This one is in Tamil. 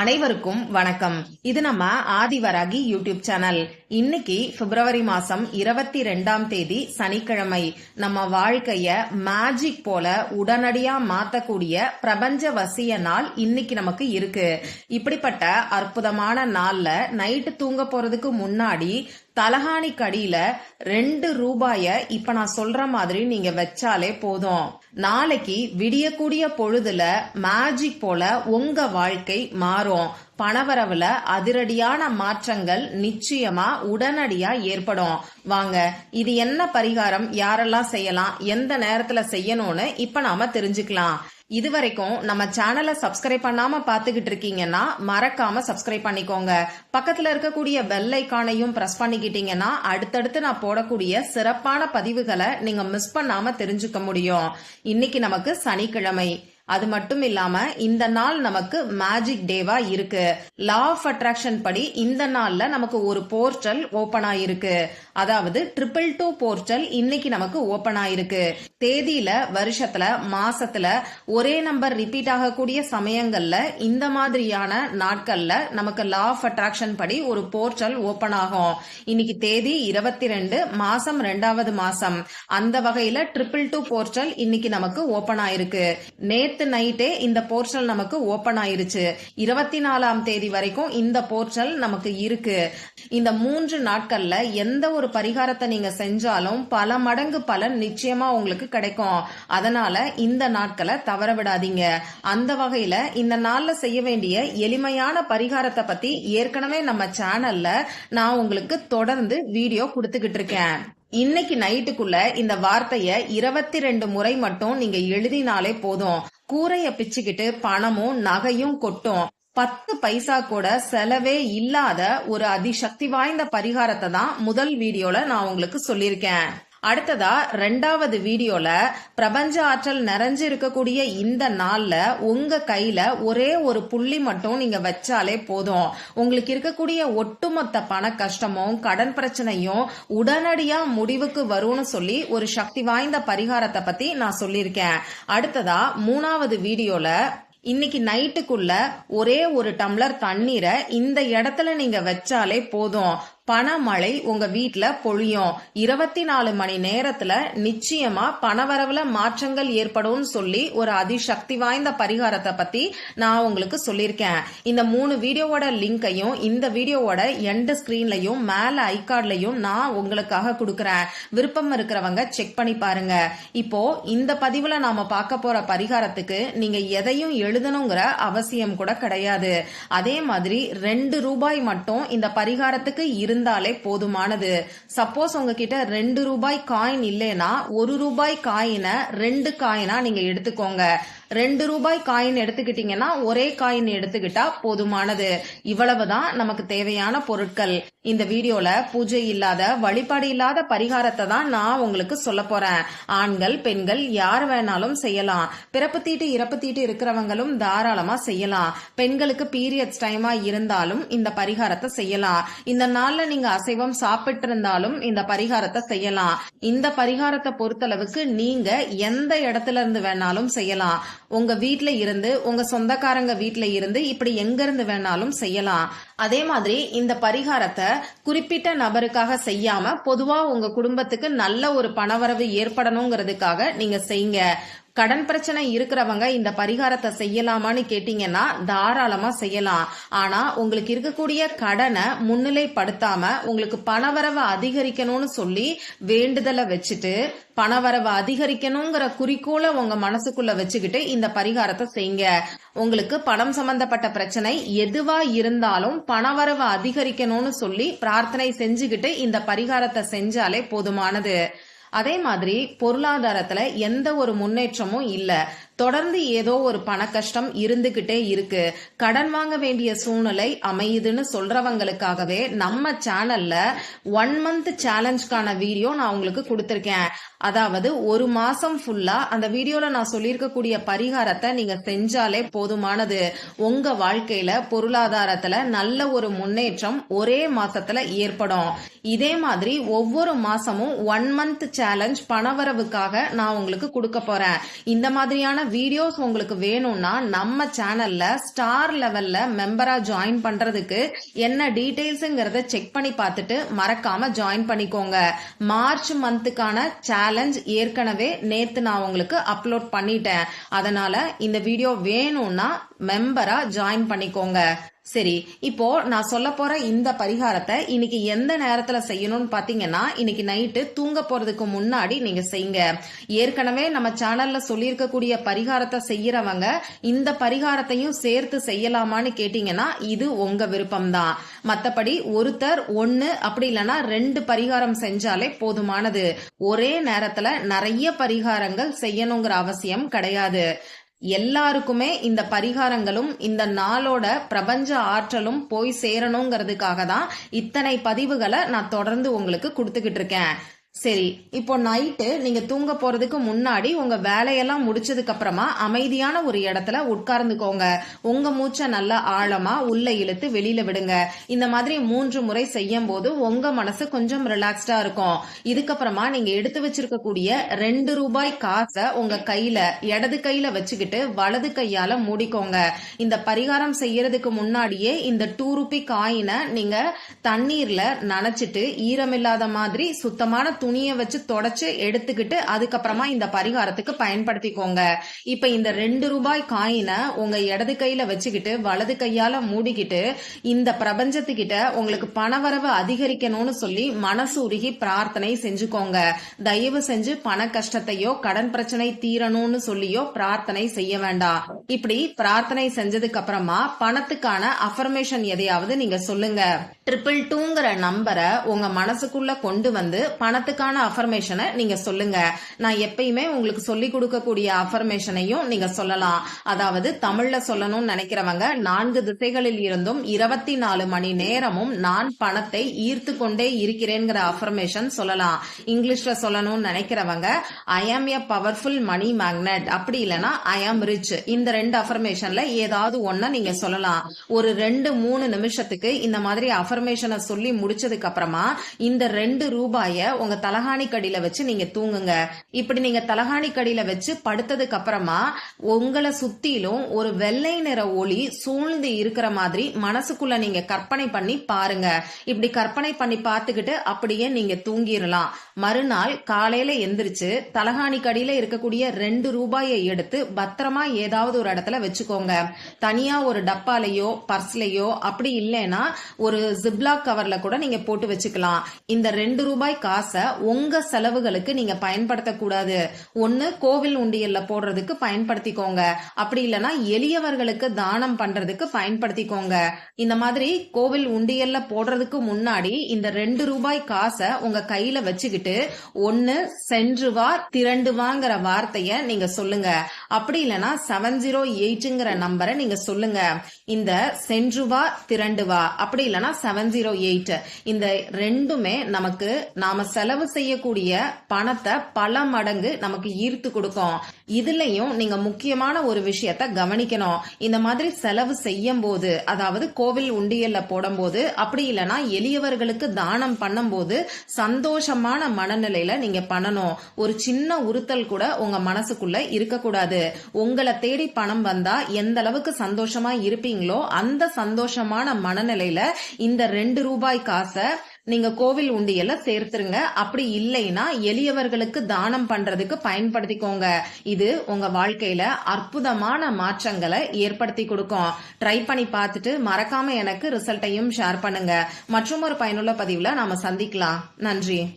அனைவருக்கும் வணக்கம். இது நம்ம ஆதிவராகி யூடியூப் சேனல். இன்னைக்கு பிப்ரவரி மாசம் இருபத்தி ரெண்டாம் தேதி சனிக்கிழமை. நம்ம வாழ்க்கைய மேஜிக் போல உடனடியா மாத்தக்கூடிய பிரபஞ்ச வசிய நாள் இன்னைக்கு நமக்கு இருக்கு. இப்படிப்பட்ட அற்புதமான நாள்ல நைட்டு தூங்க போறதுக்கு முன்னாடி தலகாணி கடியில ரெண்டு ரூபாய இப்ப நான் சொல்ற மாதிரி நீங்க வச்சாலே போதும். நாளைக்கு விடியக்கூடிய பொழுதுல மேஜிக் போல உங்க வாழ்க்கை மாறும். பணவரவுல அதிரடியான மாற்றங்கள் நிச்சயமா உடனடியா ஏற்படும். வாங்க இது என்ன பரிகாரம்? யாரெல்லாம் செய்யலாம்? எந்த நேரத்துல செய்யணும்னு இப்ப நாம தெரிஞ்சுக்கலாம். இது வரைக்கும் நம்ம சேனலை சப்ஸ்கிரைப் பண்ணாம பாத்துக்கிட்டு இருக்கீங்கன்னா மறக்காம சப்ஸ்கிரைப் பண்ணிக்கோங்க. பக்கத்துல இருக்கக்கூடிய பெல் ஐக்கானையும் பிரஸ் பண்ணிக்கிட்டீங்கன்னா அடுத்தடுத்து நான் போடக்கூடிய சிறப்பான பதிவுகளை நீங்க மிஸ் பண்ணாம தெரிஞ்சுக்க முடியும். இன்னைக்கு நமக்கு சனிக்கிழமை. அது மட்டும் இல்லாம இந்த நாள் நமக்கு மேஜிக் டேவா இருக்கு. லா ஆஃப் அட்ராக்ஷன் படி இந்த நாள்ல நமக்கு ஒரு போர்ட்டல் ஓபன் ஆயிருக்கு. அதாவது ட்ரிபிள் டூ போர்ட்டல் இன்னைக்கு நமக்கு ஓபன் ஆயிருக்கு. தேதியில வருஷத்துல மாசத்துல ஒரே நம்பர் ரிப்பீட் ஆகக்கூடிய சமயங்கள்ல இந்த மாதிரியான நாட்கள்ல நமக்கு லா ஆஃப் அட்ராக்ஷன் படி ஒரு போர்ட்டல் ஓபன் ஆகும். இன்னைக்கு தேதி இருபத்தி ரெண்டு மாசம் ரெண்டாவது மாசம். அந்த வகையில ட்ரிபிள் டூ போர்ட்டல் இன்னைக்கு நமக்கு ஓபன் ஆயிருக்கு. நேத்து நைட்டே இந்த போர்ட்டல் நமக்கு ஓபன் ஆயிருச்சு. இருபத்தி நாலாம் தேதி வரைக்கும் இந்த போர்ட்டல் நமக்கு இருக்கு. இந்த மூன்று நாட்கள்ல எந்த ஒரு பரிகாரத்தை நீங்க செஞ்சாலும் பல மடங்கு பலன் நிச்சயமா உங்களுக்கு கிடைக்கும். அதனால இந்த நாட்களை தவற விடாதீங்க. அந்த வகையில இந்த நாள்ல செய்ய வேண்டிய எளிமையான பரிகாரத்தை பத்தி ஏற்கனவே நம்ம சேனல்ல நான் உங்களுக்கு தொடர்ந்து வீடியோ கொடுத்துக்கிட்டு இருக்கேன். இன்னைக்கு நைட்டுக்குள்ள இந்த வார்த்தைய இருபத்தி ரெண்டு முறை மட்டும் நீங்க எழுதினாலே போதும். கூரைய பிச்சுக்கிட்டு பணமும் நகையும் கொட்டும். பத்து பைசா கூட செலவே இல்லாத ஒரு அதிசக்தி வாய்ந்த பரிகாரத்தை தான் முதல் வீடியோல நான் உங்களுக்கு சொல்லியிருக்கேன். அடுத்ததா ரெண்டாவது வீடியோல பிரபஞ்ச ஆற்றல் நிறைஞ்சு இருக்கக்கூடிய இந்த நாள்ல உங்க கையில ஒரே ஒரு புள்ளி மட்டும் நீங்க வச்சாலே போதும். உங்களுக்கு இருக்கக்கூடிய ஒட்டுமொத்த பண கஷ்டமும் கடன் பிரச்சனையும் உடனடியா முடிவுக்கு வரும்னு சொல்லி ஒரு சக்தி வாய்ந்த பரிகாரத்தை பத்தி நான் சொல்லியிருக்கேன். அடுத்ததா மூணாவது வீடியோல இன்னைக்கு நைட்டுக்குள்ள ஒரே ஒரு டம்ளர் தண்ணீரை இந்த இடத்துல நீங்க வச்சாலே போதும். பணமழை உங்க வீட்ல பொழியும். இருபத்தி நாலு மணி நேரத்துல நிச்சயமா பணவரவுல மாற்றங்கள் ஏற்படும் சொல்லி ஒரு அதிசக்தி வாய்ந்த பரிகாரத்தை பத்தி நான் உங்களுக்கு சொல்லியிருக்கேன். இந்த மூணு வீடியோவோட லிங்கையும் இந்த வீடியோவோட எண்ட் ஸ்கிரீன்லயும் மேல ஐகார்ட்லயும் நான் உங்களுக்காக கொடுக்கறேன். விருப்பம் இருக்கிறவங்க செக் பண்ணி பாருங்க. இப்போ இந்த பதிவுல நாம பார்க்க போற பரிகாரத்துக்கு நீங்க எதையும் எழுதணுங்கிற அவசியம் கூட கிடையாது. அதே மாதிரி ரெண்டு ரூபாய் மட்டும் இந்த பரிகாரத்துக்கு இருந்தாலே போதுமானது. சப்போஸ் உங்ககிட்ட ரெண்டு ரூபாய் காயின் இல்லைன்னா ஒரு ரூபாய் காயினை ரெண்டு காயினா நீங்க எடுத்துக்கோங்க. ரெண்டு ரூபாய் காயின் எடுத்துக்கிட்டீங்கன்னா ஒரே காயின் எடுத்துக்கிட்டா போதுமானது. இவ்வளவுதான் நமக்கு தேவையான பொருட்கள். இந்த வீடியோல பூஜை இல்லாத வழிபாடு இல்லாத பரிகாரத்தை தான் நான் உங்களுக்கு சொல்ல போறேன். ஆண்கள் பெண்கள் யார் வேணாலும் செய்யலாம். பிறப்பு தீட்டு இறப்பு தீட்டு இருக்கிறவங்களும் தாராளமா செய்யலாம். பெண்களுக்கு பீரியட்ஸ் டைமா இருந்தாலும் இந்த பரிகாரத்தை செய்யலாம். இந்த நாள்ல நீங்க அசைவம் சாப்பிட்டு இருந்தாலும் இந்த பரிகாரத்தை செய்யலாம். இந்த பரிகாரத்தை பொறுத்தளவுக்கு நீங்க எந்த இடத்துல இருந்து வேணாலும் செய்யலாம். உங்க வீட்டுல இருந்து உங்க சொந்தக்காரங்க வீட்டுல இருந்து இப்படி எங்க இருந்து வேணாலும் செய்யலாம். அதே மாதிரி இந்த பரிகாரத்தை குறிப்பிட்ட நபருக்காக செய்யாம பொதுவா உங்க குடும்பத்துக்கு நல்ல ஒரு பணவரவு ஏற்படணுங்கிறதுக்காக நீங்க செய்யுங்க. கடன் பிரச்சனை இருக்கிறவங்க இந்த பரிகாரத்தை செய்யலாமான்னு கேட்டீங்கன்னா தாராளமா செய்யலாம். ஆனா உங்களுக்கு இருக்கக்கூடிய கடனை முன்னிலைப்படுத்தாம உங்களுக்கு பணவரவை அதிகரிக்கணும்னு சொல்லி வேண்டுதலை வச்சுட்டு பணவரவை அதிகரிக்கணுங்கிற குறிக்கோளை உங்க மனசுக்குள்ள வச்சுக்கிட்டு இந்த பரிகாரத்தை செய்யுங்க. உங்களுக்கு பணம் சம்பந்தப்பட்ட பிரச்சனை எதுவா இருந்தாலும் பணவரவை அதிகரிக்கணும்னு சொல்லி பிரார்த்தனை செஞ்சுக்கிட்டு இந்த பரிகாரத்தை செஞ்சாலே போதுமானது. அதே மாதிரி பொருளாதாரத்துல எந்த ஒரு முன்னேற்றமும் இல்லை. தொடர்ந்து ஏதோ ஒரு பண கஷ்டம் இருந்துகிட்டே இருக்கு. கடன் வாங்க வேண்டிய சூழ்நிலை அமையுதுன்னு சொல்றவங்களுக்காகவே நம்ம சேனல்ல ஒன் மந்த் சேலஞ்சுக்கான வீடியோ நான் உங்களுக்கு கொடுத்துருக்கேன். அதாவது ஒரு மாசம் ஃபுல்லா அந்த வீடியோல நான் சொல்லியிருக்கக்கூடிய பரிகாரத்தை நீங்க செஞ்சாலே போதுமானது. உங்க வாழ்க்கையில பொருளாதாரத்துல நல்ல ஒரு முன்னேற்றம் ஒரே மாசத்துல ஏற்படும். இதே மாதிரி ஒவ்வொரு மாசமும் ஒன் மந்த் சேலஞ்ச் பணவரவுக்காக நான் உங்களுக்கு கொடுக்க போறேன். இந்த மாதிரியான வீடியோஸ் உங்களுக்கு வேணும்னா நம்ம சேனல்ல ஸ்டார் லெவல்ல மெம்பரா ஜாயின் பண்றதுக்கு என்ன டீடைல்ஸுங்கிறத செக் பண்ணி பார்த்துட்டு மறக்காம ஜாயின் பண்ணிக்கோங்க. மார்ச் மந்த்துக்கான சேலஞ்ச் ஏற்கனவே நேத்து நான் உங்களுக்கு அப்லோட் பண்ணிட்டேன். அதனால இந்த வீடியோ வேணும்னா மெம்பரா ஜாயின் பண்ணிக்கோங்க. சரி இப்போ நான் சொல்ல போற இந்த பரிகாரத்தை இன்னைக்கு எந்த நேரத்துல செய்யணும்னு பாத்தீங்கன்னா இன்னைக்கு நைட்டு தூங்க போறதுக்கு முன்னாடி நீங்க செய்யுங்க. ஏற்கனவே நம்ம சேனல்ல சொல்லியிருக்கக்கூடிய பரிகாரத்தை செய்யறவங்க இந்த பரிகாரத்தையும் சேர்த்து செய்யலாமான்னு கேட்டீங்கன்னா இது உங்க விருப்பம் தான் மத்தபடி ஒருத்தர் ஒன்னு அப்படி இல்லைன்னா ரெண்டு பரிகாரம் செஞ்சாலே போதுமானது. ஒரே நேரத்துல நிறைய பரிகாரங்கள் செய்யணுங்கிற அவசியம் கிடையாது. எல்லாருக்குமே இந்த பரிகாரங்களும் இந்த நாளோட பிரபஞ்ச ஆற்றலும் போய் சேரணுங்கிறதுக்காக தான் இத்தனை பதிவுகளை நான் தொடர்ந்து உங்களுக்கு கொடுத்துக்கிட்டு இருக்கேன். சரி இப்போ நைட்டு நீங்க தூங்க போறதுக்கு முன்னாடி உங்க வேலையெல்லாம் முடிச்சதுக்கு அப்புறமா அமைதியான ஒரு இடத்துல உட்கார்ந்துக்கோங்க. உங்க மூச்சை நல்லா ஆழமா உள்ள இழுத்து வெளியில விடுங்க. இந்த மாதிரி மூன்று முறை செய்யும் போது உங்க மனசு கொஞ்சம் ரிலாக்ஸ்டா இருக்கும். இதுக்கப்புறமா நீங்க எடுத்து வச்சிருக்கக்கூடிய ரெண்டு ரூபாய் காசை உங்க கையில இடது கையில வச்சுக்கிட்டு வலது கையால மூடிக்கோங்க. இந்த பரிகாரம் செய்யறதுக்கு முன்னாடியே இந்த டூ ருபி காயினை நீங்க தண்ணீர்ல நனைச்சிட்டு ஈரமில்லாத மாதிரி சுத்தமான துணியை வச்சு தொடச்சு எடுத்துக்கிட்டு அதுக்கப்புறமா இந்த பரிகாரத்துக்கு பயன்படுத்திக்கோங்க. இப்ப இந்த ரெண்டு ரூபாய் காயினை உங்க இடது கையில வச்சுக்கிட்டு வலது கையால மூடிக்கிட்டு இந்த பிரபஞ்சத்துக்கிட்ட உங்களுக்கு பணவரவு அதிகரிக்கணும்னு சொல்லி மனசு உருகி பிரார்த்தனை செஞ்சுக்கோங்க. தயவு செஞ்சு பண கஷ்டத்தையோ கடன் பிரச்சனை தீரணும்னு சொல்லியோ பிரார்த்தனை செய்ய வேண்டாம். இப்படி பிரார்த்தனை செஞ்சதுக்கு அப்புறமா பணத்துக்கான அஃபர்மேஷன் எதையாவது நீங்க சொல்லுங்க. ட்ரிபிள் டூங்கிற நம்பரை உங்க மனசுக்குள்ள கொண்டு வந்து பணத்தை பணத்துக்கான அஃபர்மேஷனை நீங்க சொல்லுங்க. நான் எப்பயுமே உங்களுக்கு சொல்லி கொடுக்கக்கூடிய அஃபர்மேஷனையும் நீங்க சொல்லலாம். அதாவது தமிழ்ல சொல்லணும்னு நினைக்கிறவங்க நான்கு திசைகளில் இருந்தும் இருபத்தி நாலு மணி நேரமும் நான் பணத்தை ஈர்த்து கொண்டே இருக்கிறேங்கிற அஃபர்மேஷன் சொல்லலாம். இங்கிலீஷ்ல சொல்லணும்னு நினைக்கிறவங்க ஐ ஆம் எ பவர்ஃபுல் மணி மேக்னெட் அப்படி இல்லைன்னா ஐ ஆம் ரிச் இந்த ரெண்டு அஃபர்மேஷன்ல ஏதாவது ஒன்ன நீங்க சொல்லலாம். ஒரு ரெண்டு மூணு நிமிஷத்துக்கு இந்த மாதிரி அஃபர்மேஷனை சொல்லி முடிச்சதுக்கு அப்புறமா இந்த ரெண்டு ரூபாய உங்க தலகாணி கடியில வச்சு நீங்க தூங்குங்க. இப்படி நீங்க தலகாணி கடியில வச்சு படுத்ததுக்கு அப்புறமா உங்களை சுத்திலும் ஒரு வெள்ளை நிற ஒளி சூழ்ந்து இருக்கிற மாதிரி மனசுக்குள்ள நீங்க கற்பனை பண்ணி பாருங்க. இப்படி கற்பனை பண்ணி பார்த்துக்கிட்டு அப்படியே நீங்க தூங்கிடலாம் மறுநாள் காலையில எந்திரிச்சு தலகாணி கடியில இருக்கக்கூடிய ரெண்டு ரூபாயை எடுத்து பத்திரமா ஏதாவது ஒரு இடத்துல வச்சுக்கோங்க. தனியா ஒரு டப்பாலையோ பர்ஸ்லயோ அப்படி இல்லைன்னா ஒரு ஜிப்லாக் கவர்ல கூட நீங்க போட்டு வச்சுக்கலாம். இந்த ரெண்டு ரூபாய் காசை உங்க செலவுகளுக்கு நீங்க பயன்படுத்தக்கூடாது. ஒன்னு கோவில் உண்டியல்ல போடுறதுக்கு பயன்படுத்திக்கோங்க. அப்படி இல்லைன்னா எளியவர்களுக்கு தானம் பண்றதுக்கு பயன்படுத்திக்கோங்க. இந்த மாதிரி கோவில் உண்டியல்ல போடுறதுக்கு முன்னாடி இந்த ரெண்டு ரூபாய் காசை உங்க கையில வச்சுக்கிட்டு ஒன்னு சென்று வா திரண்டு வாங்கிற வார்த்தைய நீங்க சொல்லுங்க. அப்படி இல்லைன்னா செவன் ஜீரோ எயிட்டுங்கிற நம்பரை நீங்க சொல்லுங்க. இந்த சென்று வா திரண்டு வா. அப்படி இல்லைன்னா செவன் ஜீரோ எயிட் இந்த ரெண்டுமே நமக்கு நாம செலவு செலவு செய்யக்கூடிய பணத்தை பல மடங்கு நமக்கு ஈர்த்து கொடுக்கும். இதுலயும் நீங்க முக்கியமான ஒரு விஷயத்த கவனிக்கணும். இந்த மாதிரி செலவு செய்யும் போது அதாவது கோவில் உண்டியல்ல போடும்போது அப்படி இல்லைன்னா எளியவர்களுக்கு தானம் பண்ணும்போது சந்தோஷமான மனநிலையில நீங்க பண்ணணும். ஒரு சின்ன உறுத்தல் கூட உங்க மனசுக்குள்ள இருக்கக்கூடாது. உங்களை தேடி பணம் வந்தா எந்த அளவுக்கு சந்தோஷமா இருப்பீங்களோ அந்த சந்தோஷமான மனநிலையில இந்த ரெண்டு ரூபாய் காசை நீங்க கோவில் உண்டியல சேர்த்துருங்க. அப்படி இல்லைன்னா எளியவர்களுக்கு தானம் பண்றதுக்கு பயன்படுத்திக்கோங்க. இது உங்க வாழ்க்கையில அற்புதமான மாற்றங்களை ஏற்படுத்தி கொடுக்கும். ட்ரை பண்ணி பார்த்துட்டு மறக்காம எனக்கு ரிசல்ட்டையும் ஷேர் பண்ணுங்க. மற்றும் ஒரு பயனுள்ள பதிவுல நாம சந்திக்கலாம். நன்றி.